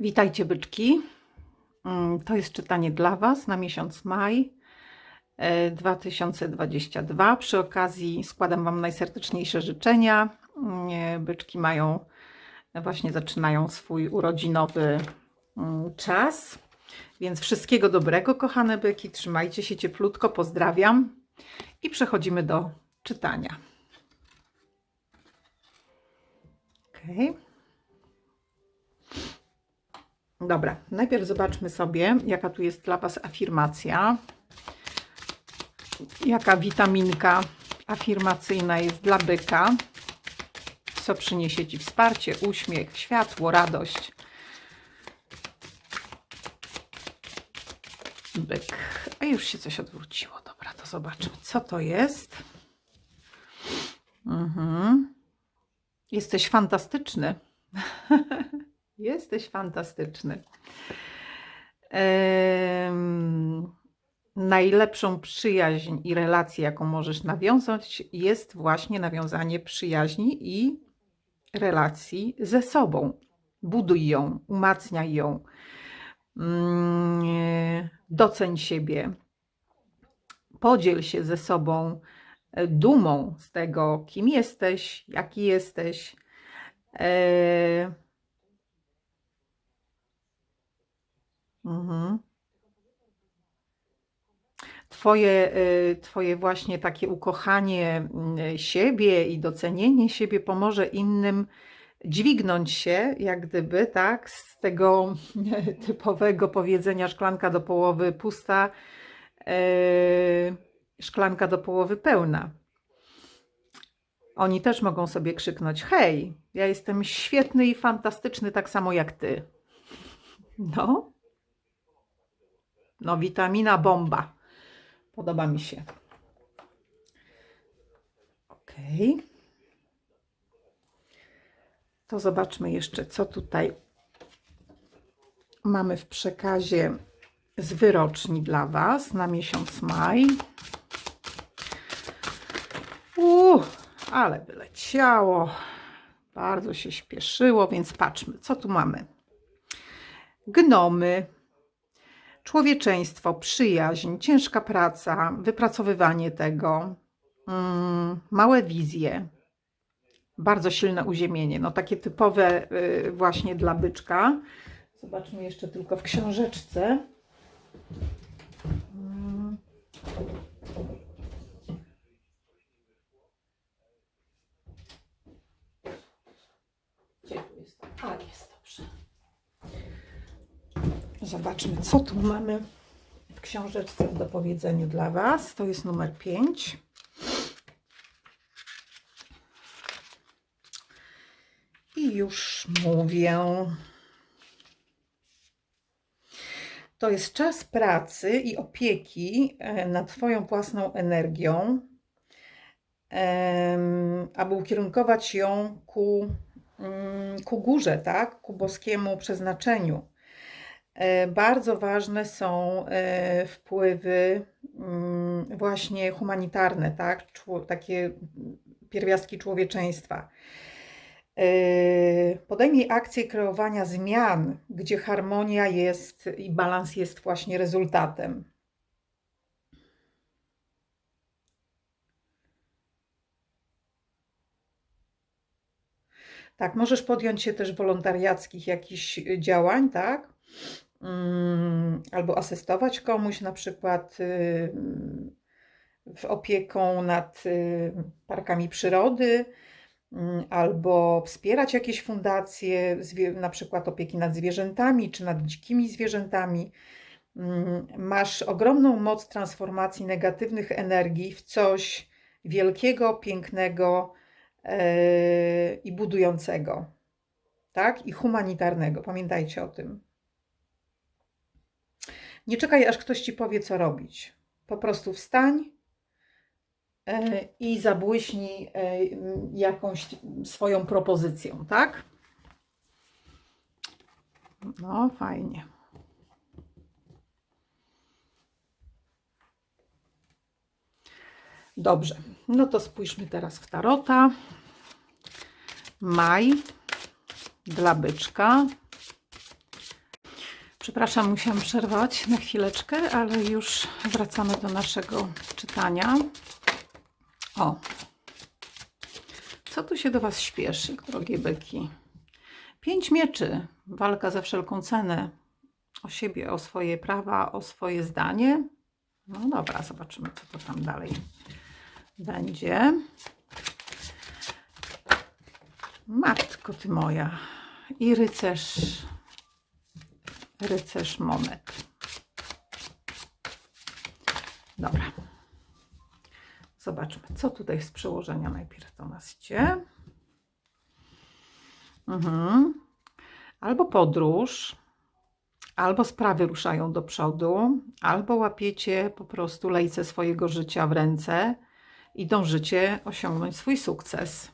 Witajcie byczki. Mm, To jest czytanie dla Was na miesiąc maj e, 2022. Przy okazji składam Wam najserdeczniejsze życzenia. Byczki mają, właśnie zaczynają swój urodzinowy mm, czas. Więc wszystkiego dobrego, kochane byki. Trzymajcie się cieplutko, pozdrawiam. I przechodzimy do czytania. Okej. Dobra, najpierw zobaczmy sobie, jaka tu jest dla Was afirmacja. Jaka witaminka afirmacyjna jest dla byka. Co przyniesie Ci wsparcie, uśmiech, światło, radość. Byk. A już się coś odwróciło. Dobra, to zobaczmy, co to jest. Mhm. Jesteś fantastyczny. Jesteś fantastyczny. Najlepszą przyjaźń i relację, jaką możesz nawiązać, jest właśnie nawiązanie przyjaźni i relacji ze sobą. Buduj ją, umacniaj ją, Mm, doceń siebie, podziel się ze sobą e, dumą z tego, kim jesteś, jaki jesteś. Mhm. Twoje, y, twoje właśnie takie ukochanie y, siebie i docenienie siebie pomoże innym dźwignąć się, jak gdyby, tak, z tego typowego powiedzenia szklanka do połowy pusta, y, szklanka do połowy pełna. Oni też mogą sobie krzyknąć: Hej, ja jestem świetny i fantastyczny, tak samo jak ty. No. No, witamina bomba. Podoba mi się. Ok. To zobaczmy jeszcze, co tutaj mamy w przekazie z wyroczni dla Was na miesiąc maj. Uuu, ale wyleciało. Bardzo się śpieszyło, więc patrzmy, co tu mamy. Gnomy człowieczeństwo, przyjaźń, ciężka praca, wypracowywanie tego, mm, małe wizje, bardzo silne uziemienie. No takie typowe y, właśnie dla byczka. Zobaczmy jeszcze tylko w książeczce. Mm. Gdzie tu jest? A, jest. Zobaczmy, co tu mamy w książeczce w dopowiedzeniu dla Was. To jest numer 5. I już mówię. To jest czas pracy i opieki e, nad Twoją własną energią, aby ukierunkować ją ku, mm, ku górze, tak? ku boskiemu przeznaczeniu. E, Bardzo ważne są e, wpływy mm, właśnie humanitarne, tak? Takie pierwiastki człowieczeństwa. E, Podejmij akcję kreowania zmian, gdzie harmonia jest i balans jest właśnie rezultatem. Tak, możesz podjąć się też wolontariackich jakichś działań, tak? Mm, Albo asystować komuś, na przykład y, w opieką nad y, parkami przyrody, mm, albo wspierać jakieś fundacje, na przykład opieki nad zwierzętami czy nad dzikimi zwierzętami. Mm, Masz ogromną moc transformacji negatywnych energii w coś wielkiego, pięknego e, i budującego, tak? I humanitarnego. Pamiętajcie o tym. Nie czekaj, aż ktoś ci powie, co robić. Po prostu wstań e, i zabłyśnij e, jakąś swoją propozycją, tak? No, fajnie. Dobrze, no to spójrzmy teraz w tarota. Maj dla byczka Przepraszam, musiałam przerwać na chwileczkę, ale już wracamy do naszego czytania. O, co tu się do Was śpieszy, drogie byki? Pięć mieczy, walka za wszelką cenę. O siebie, o swoje prawa, o swoje zdanie. No dobra, zobaczymy, co to tam dalej będzie. Matko ty moja. I rycerz. Rycerz monet. Dobra. Zobaczmy, co tutaj z przełożenia najpierw do nas. Mhm. Albo podróż, albo sprawy ruszają do przodu, albo łapiecie po prostu lejce swojego życia w ręce i dążycie osiągnąć swój sukces.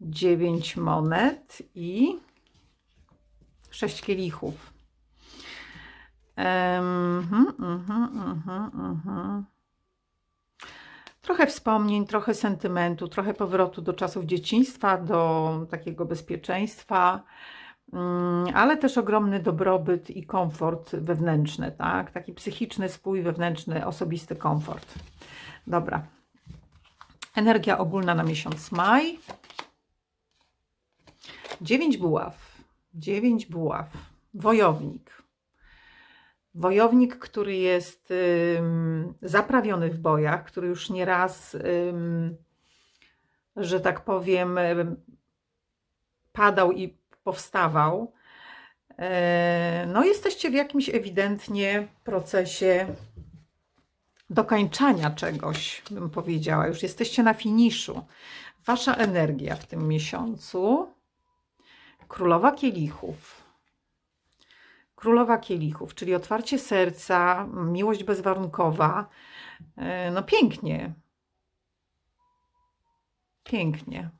Dziewięć monet i sześć kielichów. Mhm, mhm, mhm. Trochę wspomnień, trochę sentymentu, trochę powrotu do czasów dzieciństwa, do takiego bezpieczeństwa, mm, ale też ogromny dobrobyt i komfort wewnętrzny, tak? Taki psychiczny spój wewnętrzny, osobisty komfort. Dobra. Energia ogólna na miesiąc maj. Dziewięć buław. Dziewięć buław. Wojownik. Wojownik, który jest ym, zaprawiony w bojach, który już nieraz, ym, że tak powiem, ym, padał i powstawał. E, no, jesteście w jakimś ewidentnie procesie dokańczania czegoś, bym powiedziała. Już jesteście na finiszu. Wasza energia w tym miesiącu. Królowa kielichów. Królowa kielichów, czyli otwarcie serca, miłość bezwarunkowa. E, No pięknie. Pięknie.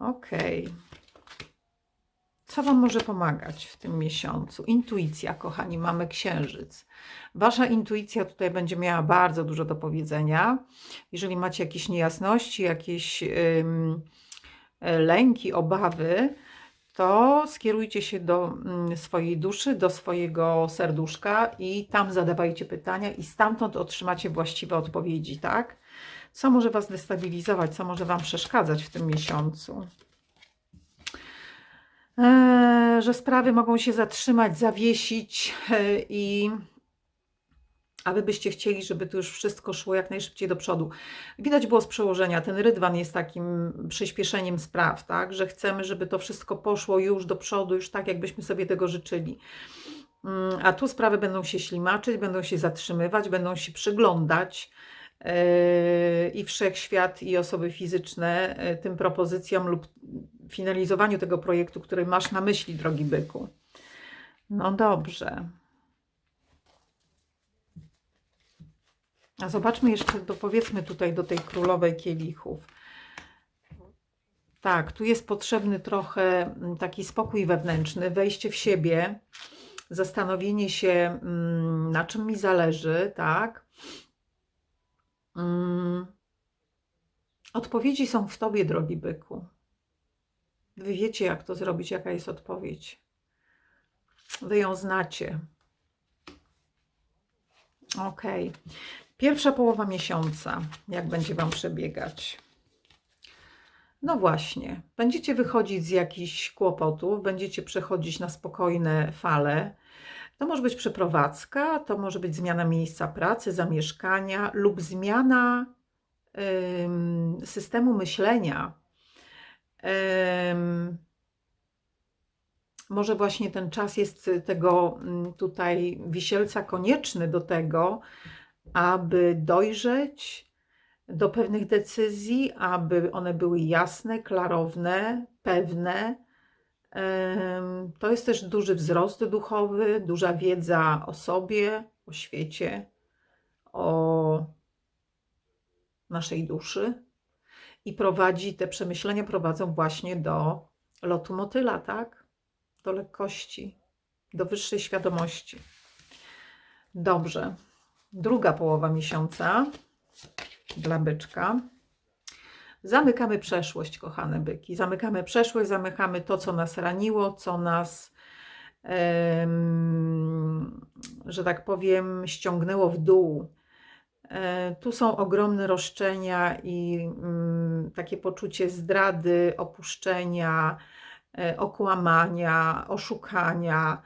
Okej. Co Wam może pomagać w tym miesiącu? Intuicja, kochani, mamy księżyc. Wasza intuicja tutaj będzie miała bardzo dużo do powiedzenia. Jeżeli macie jakieś niejasności, jakieś ym, lęki, obawy, to skierujcie się do mm, swojej duszy, do swojego serduszka i tam zadawajcie pytania i stamtąd otrzymacie właściwe odpowiedzi, tak? Co może Was destabilizować, co może Wam przeszkadzać w tym miesiącu? Eee, że sprawy mogą się zatrzymać, zawiesić e, i a wy byście chcieli, żeby to już wszystko szło jak najszybciej do przodu. Widać było z przełożenia, ten rydwan jest takim przyspieszeniem spraw, tak? Że chcemy, żeby to wszystko poszło już do przodu, już tak, jakbyśmy sobie tego życzyli. Mm, A tu sprawy będą się ślimaczyć, będą się zatrzymywać, będą się przyglądać yy, i wszechświat, i osoby fizyczne yy, tym propozycjom lub finalizowaniu tego projektu, który masz na myśli, drogi byku. No dobrze. A zobaczmy jeszcze, dopowiedzmy tutaj do tej królowej kielichów. Tak, tu jest potrzebny trochę mm, taki spokój wewnętrzny, wejście w siebie, zastanowienie się, mm, na czym mi zależy, tak? Mm. Odpowiedzi są w tobie, drogi byku. Wy wiecie, jak to zrobić, jaka jest odpowiedź. Wy ją znacie. Okej. Pierwsza połowa miesiąca, jak będzie Wam przebiegać? No właśnie, będziecie wychodzić z jakichś kłopotów, będziecie przechodzić na spokojne fale. To może być przeprowadzka, to może być zmiana miejsca pracy, zamieszkania lub zmiana ym, systemu myślenia. Ym, może właśnie ten czas jest tego mm, tutaj wisielca konieczny do tego, aby dojrzeć do pewnych decyzji, aby one były jasne, klarowne, pewne. To jest też duży wzrost duchowy, duża wiedza o sobie, o świecie, o naszej duszy. I prowadzi, te przemyślenia prowadzą właśnie do lotu motyla, tak? Do lekkości, do wyższej świadomości. Dobrze. Druga połowa miesiąca dla byczka. Zamykamy przeszłość, kochane byki. Zamykamy przeszłość, zamykamy to, co nas raniło, co nas że tak powiem, ściągnęło w dół. E, Tu są ogromne roszczenia i mm, takie poczucie zdrady, opuszczenia, e, okłamania, oszukania,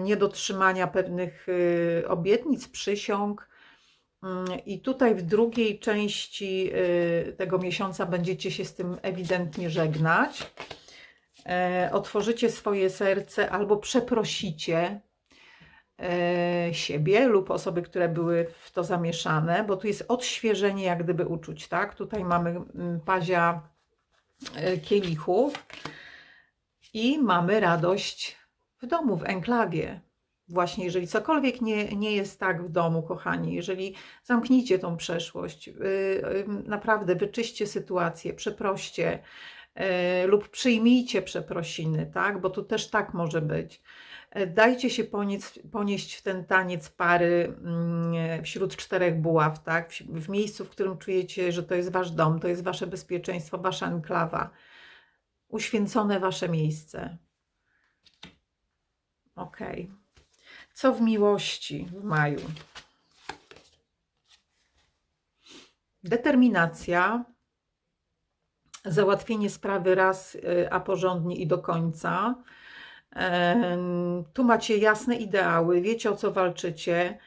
niedotrzymania pewnych y, obietnic, przysiąg. Mm, I tutaj w drugiej części y, tego miesiąca będziecie się z tym ewidentnie żegnać. E, Otworzycie swoje serce albo przeprosicie e, siebie lub osoby, które były w to zamieszane, bo tu jest odświeżenie jak gdyby uczuć, tak? Tutaj mamy mm, pazia e, kielichów i mamy radość w domu, w enklawie. Właśnie, jeżeli cokolwiek nie, nie jest tak w domu, kochani, jeżeli zamknijcie tą przeszłość, yy, naprawdę wyczyście sytuację, przeproście yy, lub przyjmijcie przeprosiny, tak? Bo tu też tak może być. E, Dajcie się ponieść, ponieść w ten taniec pary mm, wśród czterech buław, tak? W miejscu, w którym czujecie, że to jest wasz dom, to jest wasze bezpieczeństwo, wasza enklawa, uświęcone wasze miejsce. Okej. Co w miłości w maju? Determinacja, załatwienie sprawy raz, y, a porządnie i do końca. Tu macie jasne ideały, wiecie o co walczycie.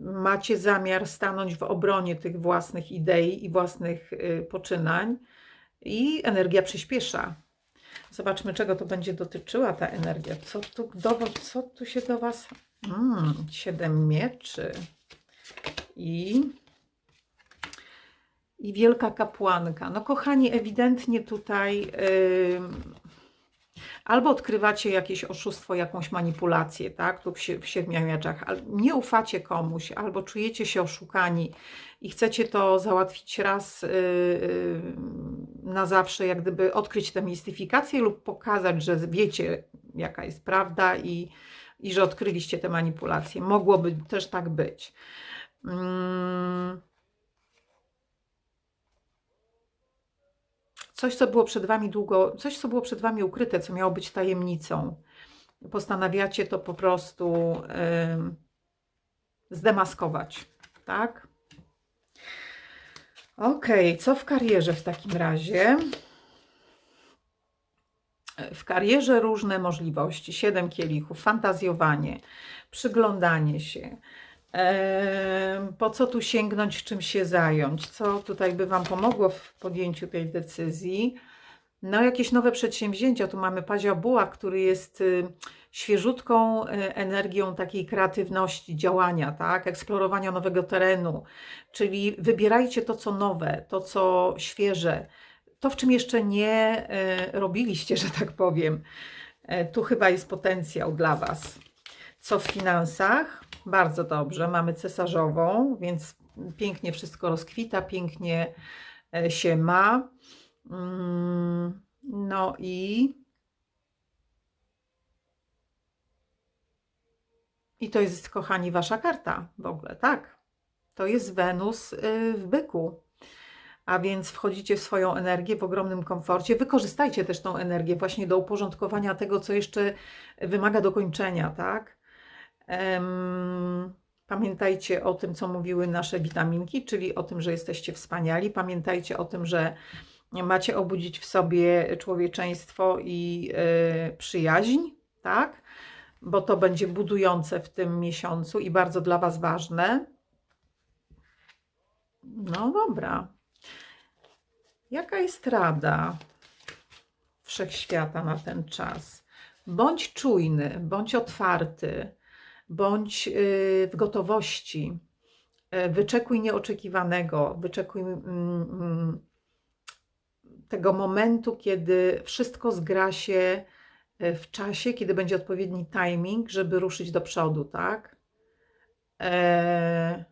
Macie zamiar stanąć w obronie tych własnych idei i własnych y, poczynań, i energia przyspiesza. Zobaczmy, czego to będzie dotyczyła ta energia. Co tu, do, co tu się do Was. Mm, siedem mieczy. I. I wielka kapłanka. No, kochani, ewidentnie tutaj. ym, Albo odkrywacie jakieś oszustwo, jakąś manipulację, tak? Tu w, sie- w siedmiomieczach. Al- Nie ufacie komuś, albo czujecie się oszukani i chcecie to załatwić raz yy, yy, na zawsze, jak gdyby odkryć tę mistyfikację lub pokazać, że wiecie, jaka jest prawda i, i że odkryliście te manipulacje. Mogłoby też tak być. Mm. Coś, co było przed Wami długo, coś, co było przed Wami ukryte, co miało być tajemnicą. Postanawiacie to po prostu ym, zdemaskować, tak? Okej, co w karierze w takim razie? W karierze różne możliwości. Siedem kielichów, fantazjowanie, przyglądanie się. Po co tu sięgnąć, czym się zająć? Co tutaj by Wam pomogło w podjęciu tej decyzji? No, jakieś nowe przedsięwzięcia. Tu mamy Paziobuła, który jest y, świeżutką y, energią takiej kreatywności, działania, tak? Eksplorowania nowego terenu. Czyli wybierajcie to, co nowe, to, co świeże, to, w czym jeszcze nie y, robiliście, że tak powiem. E, Tu chyba jest potencjał dla Was. Co w finansach? Bardzo dobrze. Mamy cesarzową, więc pięknie wszystko rozkwita, pięknie e, się ma. Mm, No i. I to jest, kochani, wasza karta w ogóle, tak. To jest Wenus y, w byku. A więc wchodzicie w swoją energię w ogromnym komforcie. Wykorzystajcie też tą energię właśnie do uporządkowania tego, co jeszcze wymaga dokończenia, tak? Pamiętajcie o tym, co mówiły nasze witaminki, czyli o tym, że jesteście wspaniali. Pamiętajcie o tym, że macie obudzić w sobie człowieczeństwo i y, przyjaźń, tak? Bo to będzie budujące w tym miesiącu i bardzo dla Was ważne. No dobra. Jaka jest rada wszechświata na ten czas? Bądź czujny, bądź otwarty, bądź y, w gotowości. Y, Wyczekuj nieoczekiwanego, wyczekuj mm, mm, tego momentu, kiedy wszystko zgra się y, w czasie, kiedy będzie odpowiedni timing, żeby ruszyć do przodu, tak? E,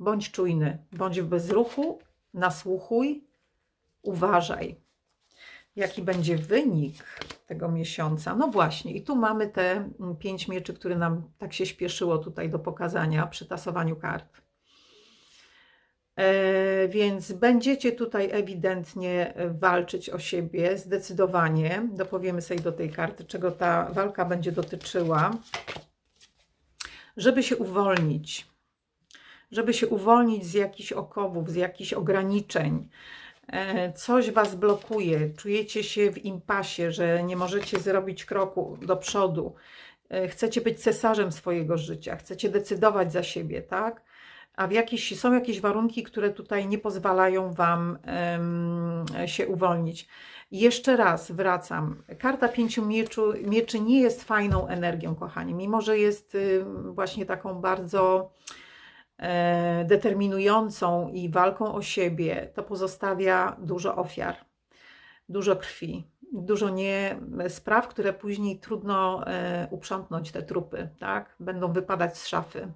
Bądź czujny, bądź w bezruchu, nasłuchuj, uważaj. Jaki będzie wynik tego miesiąca? No właśnie, i tu mamy te mm, pięć mieczy, które nam tak się śpieszyło tutaj do pokazania przy tasowaniu kart. E, Więc będziecie tutaj ewidentnie walczyć o siebie, zdecydowanie. Dopowiemy sobie do tej karty, czego ta walka będzie dotyczyła. Żeby się uwolnić, żeby się uwolnić z jakichś okowów, z jakichś ograniczeń. E, Coś Was blokuje, czujecie się w impasie, że nie możecie zrobić kroku do przodu. E, Chcecie być cesarzem swojego życia, chcecie decydować za siebie, tak? A w jakiś, są jakieś warunki, które tutaj nie pozwalają Wam em, się uwolnić. Jeszcze raz wracam. Karta pięciu mieczu, mieczy nie jest fajną energią, kochani, mimo że jest y, właśnie taką bardzo e, determinującą i walką o siebie, to pozostawia dużo ofiar, dużo krwi, dużo nie spraw, które później trudno e, uprzątnąć te trupy, tak? Będą wypadać z szafy.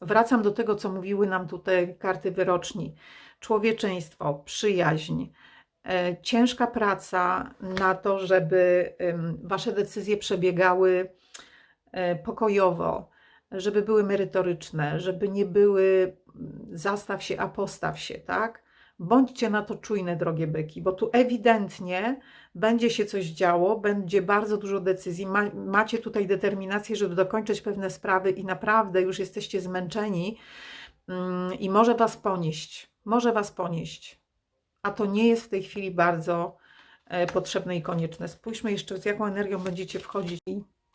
Wracam do tego, co mówiły nam tutaj karty wyroczni. Człowieczeństwo, przyjaźń, e, ciężka praca na to, żeby wasze decyzje przebiegały e, pokojowo, żeby były merytoryczne, żeby nie były mm, zastaw się, a postaw się, tak? Bądźcie na to czujne, drogie byki, bo tu ewidentnie będzie się coś działo, będzie bardzo dużo decyzji. Ma, macie tutaj determinację, żeby dokończyć pewne sprawy i naprawdę już jesteście zmęczeni mm, i może Was ponieść. Może Was ponieść. A to nie jest w tej chwili bardzo e, potrzebne i konieczne. Spójrzmy jeszcze, z jaką energią będziecie wchodzić.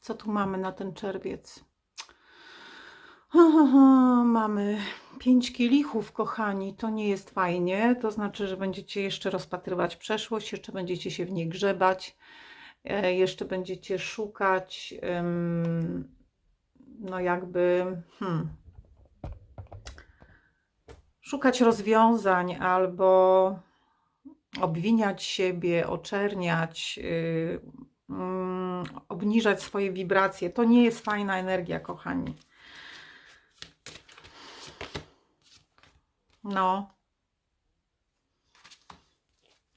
Co tu mamy na ten czerwiec? Mamy pięć kielichów, kochani. To nie jest fajnie. To znaczy, że będziecie jeszcze rozpatrywać przeszłość, jeszcze będziecie się w niej grzebać, e, jeszcze będziecie szukać, no jakby, hmm, szukać rozwiązań albo obwiniać siebie, oczerniać, y, mm, obniżać swoje wibracje. To nie jest fajna energia, kochani. No.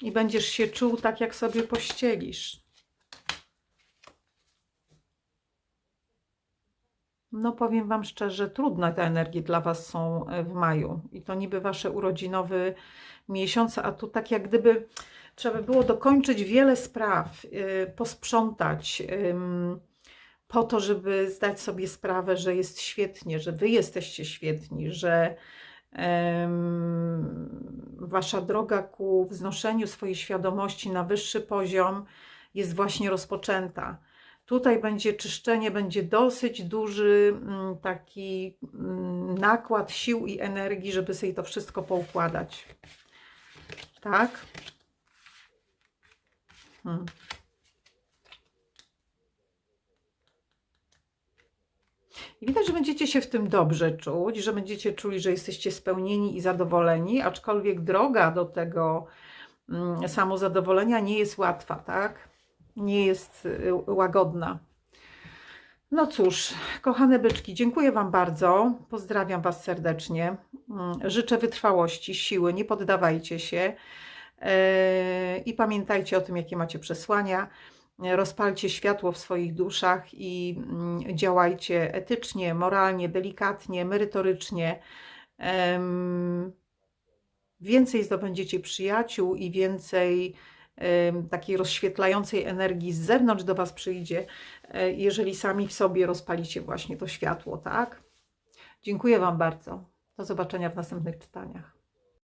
I będziesz się czuł tak, jak sobie pościelisz. No, powiem Wam szczerze, trudne te energie dla Was są e, w maju. I to niby Wasze urodzinowy miesiąc, a tu tak jak gdyby trzeba było dokończyć wiele spraw, y, posprzątać, ym, po to, żeby zdać sobie sprawę, że jest świetnie, że Wy jesteście świetni, że Wasza droga ku wznoszeniu swojej świadomości na wyższy poziom jest właśnie rozpoczęta. Tutaj będzie czyszczenie, będzie dosyć duży mm, taki mm, nakład sił i energii, żeby sobie to wszystko poukładać. Tak? Hmm. I widać, że będziecie się w tym dobrze czuć, że będziecie czuli, że jesteście spełnieni i zadowoleni, aczkolwiek droga do tego mm, samozadowolenia nie jest łatwa, tak? Nie jest y, łagodna. No cóż, kochane byczki, dziękuję Wam bardzo. Pozdrawiam Was serdecznie. Mm, Życzę wytrwałości, siły, nie poddawajcie się. Yy, I pamiętajcie o tym, jakie macie przesłania. Rozpalcie światło w swoich duszach i mm, działajcie etycznie, moralnie, delikatnie, merytorycznie. Więcej zdobędziecie przyjaciół i więcej takiej rozświetlającej energii z zewnątrz do Was przyjdzie, e, jeżeli sami w sobie rozpalicie właśnie to światło, tak? Dziękuję Wam bardzo. Do zobaczenia w następnych czytaniach.